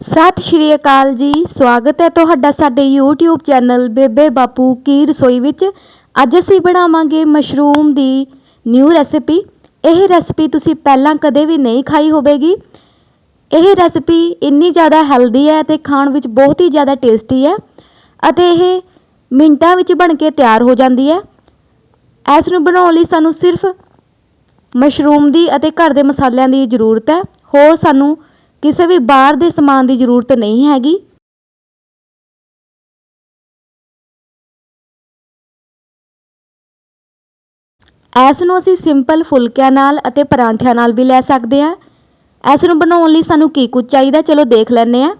ਸਤਿ ਸ਼੍ਰੀ ਅਕਾਲ ਜੀ, ਸਵਾਗਤ ਹੈ ਤੁਹਾਡਾ ਸਾਡੇ YouTube ਚੈਨਲ ਬੇਬੇ ਬਾਪੂ ਕੀ ਰਸੋਈ ਵਿੱਚ। ਅੱਜ ਅਸੀਂ ਬਣਾਵਾਂਗੇ ਮਸ਼ਰੂਮ ਦੀ ਨਿਊ ਰੈਸਿਪੀ ਇਹ ਰੈਸਿਪੀ ਤੁਸੀਂ ਪਹਿਲਾਂ ਕਦੇ ਵੀ ਨਹੀਂ ਖਾਈ ਹੋਵੇਗੀ। ਇਹ ਰੈਸਿਪੀ ਇੰਨੀ ਜ਼ਿਆਦਾ ਹੈਲਦੀ ਹੈ ਤੇ ਖਾਣ ਵਿੱਚ ਬਹੁਤ ਹੀ ਜ਼ਿਆਦਾ ਟੇਸਟੀ ਹੈ ਅਤੇ ਇਹ ਮਿੰਟਾਂ ਵਿੱਚ ਬਣ ਕੇ ਤਿਆਰ ਹੋ ਜਾਂਦੀ ਹੈ। ਇਸ ਨੂੰ ਬਣਾਉਣ ਲਈ ਸਾਨੂੰ ਸਿਰਫ ਮਸ਼ਰੂਮ ਦੀ ਅਤੇ ਘਰ ਦੇ ਮਸਾਲਿਆਂ ਦੀ ਜ਼ਰੂਰਤ ਹੈ। ਹੋਰ ਸਾਨੂੰ ਕਿਸੇ ਵੀ ਬਾਹਰ ਦੇ ਸਮਾਨ ਦੀ ਜ਼ਰੂਰਤ ਨਹੀਂ ਹੈਗੀ। ਇਸ ਨੂੰ ਅਸੀਂ ਸਿੰਪਲ ਫੁਲਕਿਆਂ ਨਾਲ ਅਤੇ ਪਰਾਂਠਿਆਂ ਨਾਲ ਵੀ ਲੈ ਸਕਦੇ ਹਾਂ। ਇਸ ਨੂੰ ਬਣਾਉਣ ਲਈ ਸਾਨੂੰ ਕੀ ਕੁਝ ਚਾਹੀਦਾ ਚਲੋ ਦੇਖ ਲੈਂਦੇ ਹਾਂ।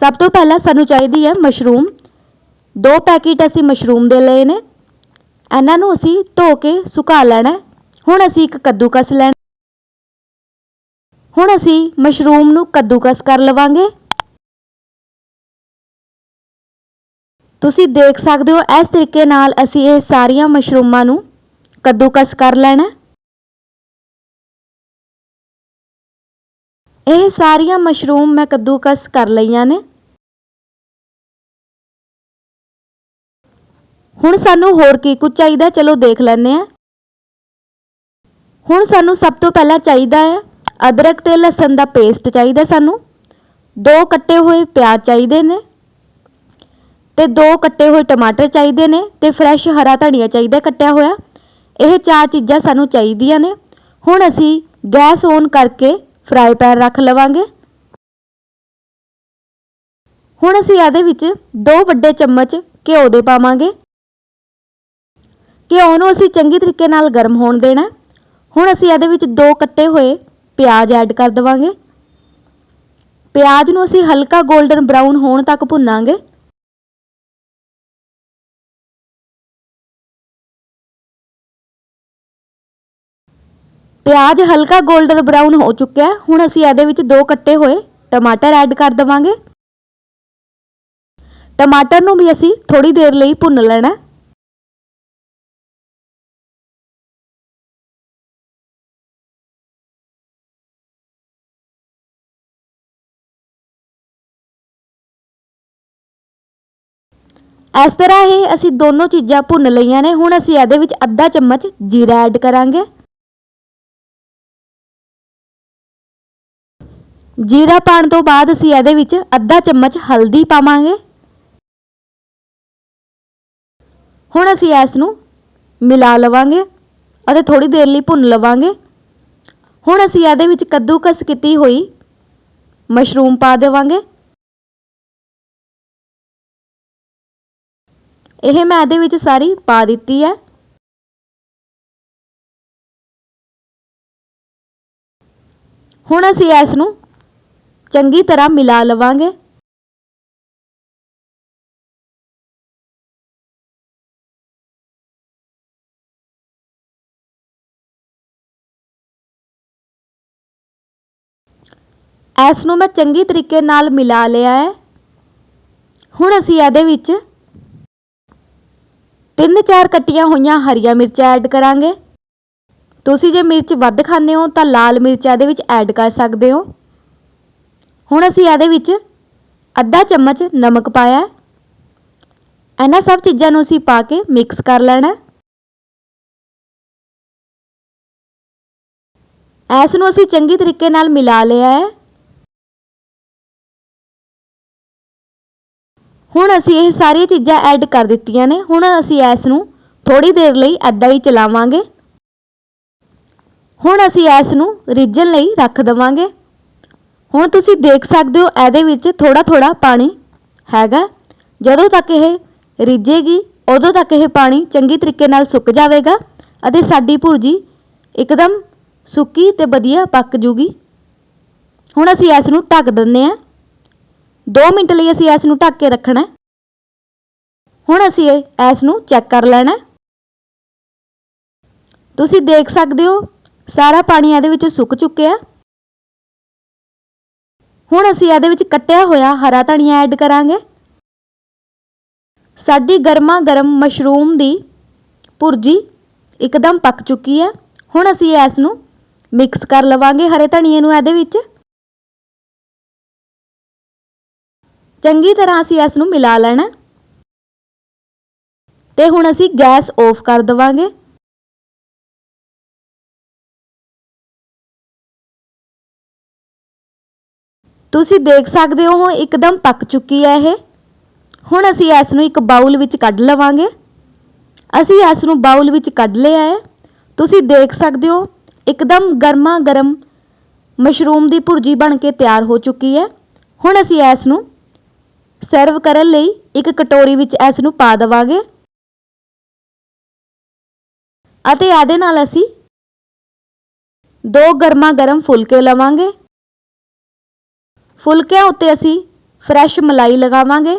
ਸਭ ਤੋਂ ਪਹਿਲਾਂ ਸਾਨੂੰ ਚਾਹੀਦੀ ਹੈ ਮਸ਼ਰੂਮ। ਦੋ ਪੈਕੇਟ ਅਸੀਂ ਮਸ਼ਰੂਮ ਦੇ ਲਏ ਨੇ। ਇਹਨਾਂ ਨੂੰ ਅਸੀਂ ਧੋ ਕੇ ਸੁਕਾ ਲੈਣਾ ਹੁਣ ਅਸੀਂ ਇੱਕ ਕੱਦੂਕਸ ਲੈਣਾ ਹੁਣ ਅਸੀਂ ਮਸ਼ਰੂਮ ਨੂੰ ਕੱਦੂਕਸ ਕਰ ਲਵਾਂਗੇ। ਤੁਸੀਂ ਦੇਖ ਸਕਦੇ ਹੋ, ਇਸ ਤਰੀਕੇ ਨਾਲ ਅਸੀਂ ਇਹ ਸਾਰੀਆਂ ਮਸ਼ਰੂਮਾਂ ਨੂੰ ਕੱਦੂਕਸ ਕਰ ਲੈਣਾ ਇਹ ਸਾਰੀਆਂ ਮਸ਼ਰੂਮ ਮੈਂ ਕੱਦੂਕਸ ਕਰ ਲਈਆਂ ਨੇ। ਹੁਣ ਸਾਨੂੰ ਹੋਰ ਕੀ ਕੁਝ ਚਾਹੀਦਾ ਚਲੋ ਦੇਖ ਲੈਂਦੇ ਹਾਂ। ਹੁਣ ਸਾਨੂੰ ਸਭ ਤੋਂ ਪਹਿਲਾਂ ਚਾਹੀਦਾ ਹੈ ਅਦਰਕ ਤੇ ਲਸਣ ਦਾ ਪੇਸਟ ਚਾਹੀਦਾ ਸਾਨੂੰ। ਦੋ ਕੱਟੇ ਹੋਏ ਪਿਆਜ਼ ਚਾਹੀਦੇ ਨੇ ਤੇ ਦੋ ਕੱਟੇ ਹੋਏ ਟਮਾਟਰ ਚਾਹੀਦੇ ਨੇ ਤੇ ਫਰੈਸ਼ ਹਰਾ ਧਨੀਆ ਚਾਹੀਦਾ ਕੱਟਿਆ ਹੋਇਆ। ਇਹ ਚਾਰ ਚੀਜ਼ਾਂ ਸਾਨੂੰ ਚਾਹੀਦੀਆਂ ਨੇ। ਹੁਣ ਅਸੀਂ ਗੈਸ ਔਨ ਕਰਕੇ ਫਰਾਈ ਪੈਨ ਰੱਖ ਲਵਾਂਗੇ। ਹੁਣ ਅਸੀਂ ਇਹਦੇ ਵਿੱਚ ਦੋ ਵੱਡੇ ਚਮਚ ਘਿਓ ਦੇ ਪਾਵਾਂਗੇ। ਘਿਓ ਨੂੰ ਅਸੀਂ ਚੰਗੀ ਤਰੀਕੇ ਨਾਲ ਗਰਮ ਹੋਣ ਦੇਣਾ। ਹੁਣ ਅਸੀਂ ਇਹਦੇ ਵਿੱਚ ਦੋ ਕੱਟੇ ਹੋਏ ਪਿਆਜ਼ ਐਡ ਕਰ ਦੇਵਾਂਗੇ। ਪਿਆਜ਼ ਨੂੰ ਅਸੀਂ ਹਲਕਾ 골ਡਨ ਬਰਾਊਨ ਹੋਣ ਤੱਕ ਭੁੰਨਾਂਗੇ। ਪਿਆਜ਼ ਹਲਕਾ 골ਡਨ ਬਰਾਊਨ ਹੋ ਚੁੱਕਿਆ ਹੁਣ ਅਸੀਂ ਇਹਦੇ ਵਿੱਚ ਦੋ ਕੱਟੇ ਹੋਏ ਟਮਾਟਰ ਐਡ ਕਰ ਦੇਵਾਂਗੇ। ਟਮਾਟਰ ਨੂੰ ਵੀ ਅਸੀਂ ਥੋੜੀ ਦੇਰ ਲਈ ਭੁੰਨ ਲੈਣਾ ਇਸ ਤਰ੍ਹਾਂ ਹੀ ਅਸੀਂ ਦੋਨੋਂ ਚੀਜ਼ਾਂ ਭੁੰਨ ਲਈਆਂ ਨੇ। ਹੁਣ ਅਸੀਂ ਇਹਦੇ ਵਿੱਚ ਅੱਧਾ ਚਮਚ ਜੀਰਾ ਐਡ ਕਰਾਂਗੇ। ਜੀਰਾ ਪਾਣ ਤੋਂ ਬਾਅਦ ਅਸੀਂ ਇਹਦੇ ਵਿੱਚ ਅੱਧਾ ਚਮਚ ਹਲਦੀ ਪਾਵਾਂਗੇ। ਹੁਣ ਅਸੀਂ ਇਸ ਨੂੰ ਮਿਲਾ ਲਵਾਂਗੇ ਅਤੇ ਥੋੜੀ ਦੇਰ ਲਈ ਭੁੰਨ ਲਵਾਂਗੇ। ਹੁਣ ਅਸੀਂ ਇਹਦੇ ਵਿੱਚ ਕੱਦੂਕਸ ਕੀਤੀ ਹੋਈ ਮਸ਼ਰੂਮ ਪਾ ਦੇਵਾਂਗੇ। ਇਹ ਮੈਂ ਇਹਦੇ ਵਿੱਚ ਸਾਰੀ ਪਾ ਦਿੱਤੀ ਹੈ ਹੁਣ ਅਸੀਂ ਇਸ ਨੂੰ ਚੰਗੀ ਤਰ੍ਹਾਂ ਮਿਲਾ ਲਵਾਂਗੇ। ਇਸ ਨੂੰ ਮੈਂ ਚੰਗੀ ਤਰੀਕੇ ਨਾਲ ਮਿਲਾ ਲਿਆ ਹੈ। ਹੁਣ ਅਸੀਂ ਇਹਦੇ ਵਿੱਚ ਤਿੰਨ ਚਾਰ ਕੱਟੀਆਂ ਹੋਈਆਂ ਹਰੀਆਂ ਮਿਰਚਾਂ ਐਡ ਕਰਾਂਗੇ। ਤੁਸੀਂ ਜੇ ਮਿਰਚ ਵੱਧ ਖਾਂਦੇ ਹੋ ਤਾਂ ਲਾਲ ਮਿਰਚ ਇਹਦੇ ਵਿੱਚ ਐਡ ਕਰ ਸਕਦੇ ਹੋ। ਹੁਣ ਅਸੀਂ ਇਹਦੇ ਵਿੱਚ ਅੱਧਾ ਚਮਚ ਨਮਕ ਪਾਇਆ। ਇਹਨਾਂ ਸਭ ਚੀਜ਼ਾਂ ਨੂੰ ਅਸੀਂ ਪਾ ਕੇ ਮਿਕਸ ਕਰ ਲੈਣਾ। ਇਸ ਨੂੰ ਅਸੀਂ ਚੰਗੀ ਤਰੀਕੇ ਨਾਲ ਮਿਲਾ ਲਿਆ ਹੈ। ਹੁਣ ਅਸੀਂ ਇਹ ਸਾਰੀਆਂ ਚੀਜ਼ਾਂ ਐਡ ਕਰ ਦਿੱਤੀਆਂ ਨੇ। ਹੁਣ ਅਸੀਂ ਇਸ ਨੂੰ ਥੋੜੀ ਦੇਰ ਲਈ ਐਦਾਂ ਹੀ ਚਲਾਵਾਂਗੇ। ਹੁਣ ਅਸੀਂ ਇਸ ਨੂੰ ਰਿੱਝਣ ਲਈ ਰੱਖ ਦਵਾਂਗੇ। ਹੁਣ ਤੁਸੀਂ ਦੇਖ ਸਕਦੇ ਹੋ ਇਹਦੇ ਵਿੱਚ ਥੋੜਾ ਥੋੜਾ ਪਾਣੀ ਹੈਗਾ। ਜਦੋਂ ਤੱਕ ਇਹ ਰਿੱਝੇਗੀ, ਉਦੋਂ ਤੱਕ ਇਹ ਪਾਣੀ ਚੰਗੀ ਤਰੀਕੇ ਨਾਲ ਸੁੱਕ ਜਾਵੇਗਾ ਅਤੇ ਸਾਡੀ ਭੁਰਜੀ ਇੱਕਦਮ ਸੁੱਕੀ ਤੇ ਵਧੀਆ ਪੱਕ ਜੂਗੀ। ਹੁਣ ਅਸੀਂ ਇਸ ਨੂੰ ਢੱਕ ਦਿੰਦੇ ਹਾਂ। 2 ਮਿੰਟ ਲਈ ਅਸੀਂ ਇਸ ਨੂੰ ਢੱਕ ਕੇ ਰੱਖਣਾ ਹੁਣ ਅਸੀਂ ਇਸ ਨੂੰ ਚੈੱਕ ਕਰ ਲੈਣਾ ਤੁਸੀਂ ਦੇਖ ਸਕਦੇ ਹੋ, ਸਾਰਾ ਪਾਣੀ ਇਹਦੇ ਵਿੱਚ ਸੁੱਕ ਚੁੱਕਿਆ ਹੁਣ ਅਸੀਂ ਇਹਦੇ ਵਿੱਚ ਕੱਟਿਆ ਹੋਇਆ ਹਰਾ ਧਨੀਆ ਐਡ ਕਰਾਂਗੇ। ਸਾਡੀ ਗਰਮਾ ਗਰਮ ਮਸ਼ਰੂਮ ਦੀ ਭੁਰਜੀ ਇੱਕਦਮ ਪੱਕ ਚੁੱਕੀ ਹੈ। ਹੁਣ ਅਸੀਂ ਇਸ ਨੂੰ ਮਿਕਸ ਕਰ ਲਵਾਂਗੇ ਹਰੇ ਧਨੀਏ ਨੂੰ ਇਹਦੇ ਵਿੱਚ। ਚੰਗੀ ਤਰ੍ਹਾਂ ਅਸੀਂ ਇਸ ਨੂੰ ਮਿਲਾ ਲੈਣਾ ਤੇ ਹੁਣ ਅਸੀਂ ਗੈਸ ਆਫ ਕਰ ਦਵਾਂਗੇ। ਤੁਸੀਂ ਦੇਖ ਸਕਦੇ ਹੋ ਇੱਕਦਮ ਪੱਕ ਚੁੱਕੀ ਹੈ ਇਹ। ਹੁਣ ਅਸੀਂ ਇਸ ਨੂੰ ਇੱਕ ਬਾਉਲ ਵਿੱਚ ਕੱਢ ਲਵਾਂਗੇ। ਅਸੀਂ ਇਸ ਨੂੰ ਬਾਉਲ ਵਿੱਚ ਕੱਢ ਲਿਆ ਹੈ। ਤੁਸੀਂ ਦੇਖ ਸਕਦੇ ਹੋ, ਇੱਕਦਮ ਗਰਮਾ ਗਰਮ ਮਸ਼ਰੂਮ ਦੀ ਭੁਰਜੀ ਬਣ ਕੇ ਤਿਆਰ ਹੋ ਚੁੱਕੀ ਹੈ। ਹੁਣ ਅਸੀਂ ਇਸ ਨੂੰ ਸਰਵ ਕਰਨ ਲਈ ਇੱਕ ਕਟੋਰੀ ਵਿੱਚ ਇਸ ਨੂੰ ਪਾ ਦੇਵਾਂਗੇ। ਅਤੇ ਇਹਦੇ ਨਾਲ ਅਸੀਂ ਦੋ ਗਰਮਾ ਗਰਮ ਫੁਲਕੇ ਲਵਾਂਗੇ। ਫੁਲਕਿਆਂ ਉੱਤੇ ਅਸੀਂ ਫਰੈਸ਼ ਮਲਾਈ ਲਗਾਵਾਂਗੇ।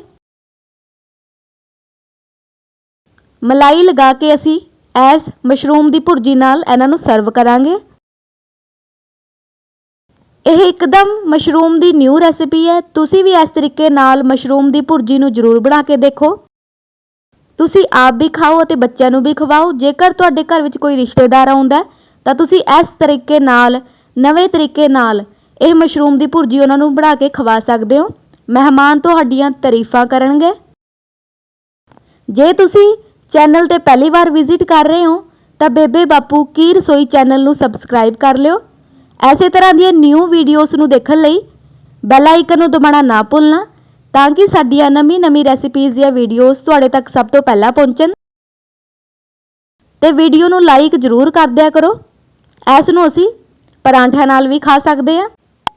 ਮਲਾਈ ਲਗਾ ਕੇ ਅਸੀਂ ਐਸ ਮਸ਼ਰੂਮ ਦੀ ਭੁਰਜੀ ਨਾਲ ਇਹਨਾਂ ਨੂੰ ਸਰਵ ਕਰਾਂਗੇ। ਇਹ ਇੱਕਦਮ ਮਸ਼ਰੂਮ ਦੀ ਨਿਊ ਰੈਸਿਪੀ ਹੈ। ਤੁਸੀਂ ਵੀ ਇਸ ਤਰੀਕੇ ਨਾਲ ਮਸ਼ਰੂਮ ਦੀ ਭੁਰਜੀ ਨੂੰ ਜ਼ਰੂਰ ਬਣਾ ਕੇ ਦੇਖੋ। ਤੁਸੀਂ ਆਪ ਵੀ ਖਾਓ ਅਤੇ ਬੱਚਿਆਂ ਨੂੰ ਵੀ ਖਵਾਓ। ਜੇਕਰ ਤੁਹਾਡੇ ਘਰ ਵਿੱਚ ਕੋਈ ਰਿਸ਼ਤੇਦਾਰ ਆਉਂਦਾ ਤਾਂ ਤੁਸੀਂ ਇਸ ਤਰੀਕੇ ਨਾਲ, ਨਵੇਂ ਤਰੀਕੇ ਨਾਲ ਇਹ ਮਸ਼ਰੂਮ ਦੀ ਭੁਰਜੀ ਉਹਨਾਂ ਨੂੰ ਬਣਾ ਕੇ ਖਵਾ ਸਕਦੇ ਹੋ। ਮਹਿਮਾਨ ਤੁਹਾਡੀਆਂ ਤਾਰੀਫਾਂ ਕਰਨਗੇ। ਜੇ ਤੁਸੀਂ ਚੈਨਲ ਤੇ ਪਹਿਲੀ ਵਾਰ ਵਿਜ਼ਿਟ ਕਰ ਰਹੇ ਹੋ, ਤਾਂ ਬੇਬੇ ਬਾਪੂ ਕੀ ਰਸੋਈ ਚੈਨਲ ਨੂੰ ਸਬਸਕ੍ਰਾਈਬ ਕਰ ਲਿਓ। ਐਸੇ ਤਰ੍ਹਾਂ ਦੀਆਂ ਨਿਊ ਵੀਡੀਓਜ਼ ਨੂੰ ਦੇਖਣ ਲਈ ਬੈਲ ਆਈਕਨ ਨੂੰ ਦਬਾਉਣਾ ਨਾ ਭੁੱਲਣਾ ਤਾਂ ਕਿ ਸਾਡੀਆਂ ਨਵੀਂ-ਨਵੀਂ ਰੈਸਿਪੀਜ਼ ਦੀਆਂ ਵੀਡੀਓਜ਼ ਤੁਹਾਡੇ ਤੱਕ ਸਭ ਤੋਂ ਪਹਿਲਾਂ ਪਹੁੰਚਣ। ਤੇ ਵੀਡੀਓ ਨੂੰ ਲਾਈਕ ਜ਼ਰੂਰ ਕਰ ਦਿਆ ਕਰੋ। ਇਸ ਨੂੰ ਅਸੀਂ ਪਰਾਂਠਿਆਂ ਨਾਲ ਵੀ ਖਾ ਸਕਦੇ ਹਾਂ।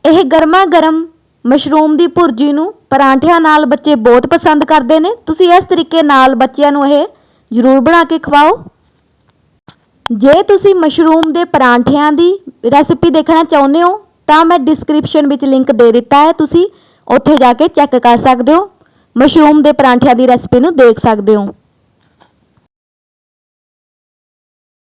ਇਹ ਗਰਮਾ ਗਰਮ ਮਸ਼ਰੂਮ ਦੀ ਭੁਰਜੀ ਨੂੰ ਪਰਾਂਠਿਆਂ ਨਾਲ ਬੱਚੇ ਬਹੁਤ ਪਸੰਦ ਕਰਦੇ ਨੇ। ਤੁਸੀਂ ਇਸ ਤਰੀਕੇ ਨਾਲ ਬੱਚਿਆਂ ਨੂੰ ਇਹ ਜ਼ਰੂਰ ਬਣਾ ਕੇ ਖਵਾਓ। ਜੇ ਤੁਸੀਂ ਮਸ਼ਰੂਮ ਦੇ ਪਰਾਂਠਿਆਂ ਦੀ ਰੈਸਿਪੀ ਦੇਖਣਾ ਚਾਹੁੰਦੇ ਹੋ, ਤਾਂ ਮੈਂ ਡਿਸਕ੍ਰਿਪਸ਼ਨ ਵਿੱਚ ਲਿੰਕ ਦੇ ਦਿੱਤਾ ਹੈ, ਤੁਸੀਂ ਉੱਥੇ ਜਾ ਕੇ ਚੈੱਕ ਕਰ ਸਕਦੇ ਹੋ। ਮਸ਼ਰੂਮ ਦੇ ਪਰਾਂਠਿਆਂ ਦੀ ਰੈਸਿਪੀ ਨੂੰ ਦੇਖ ਸਕਦੇ ਹੋ।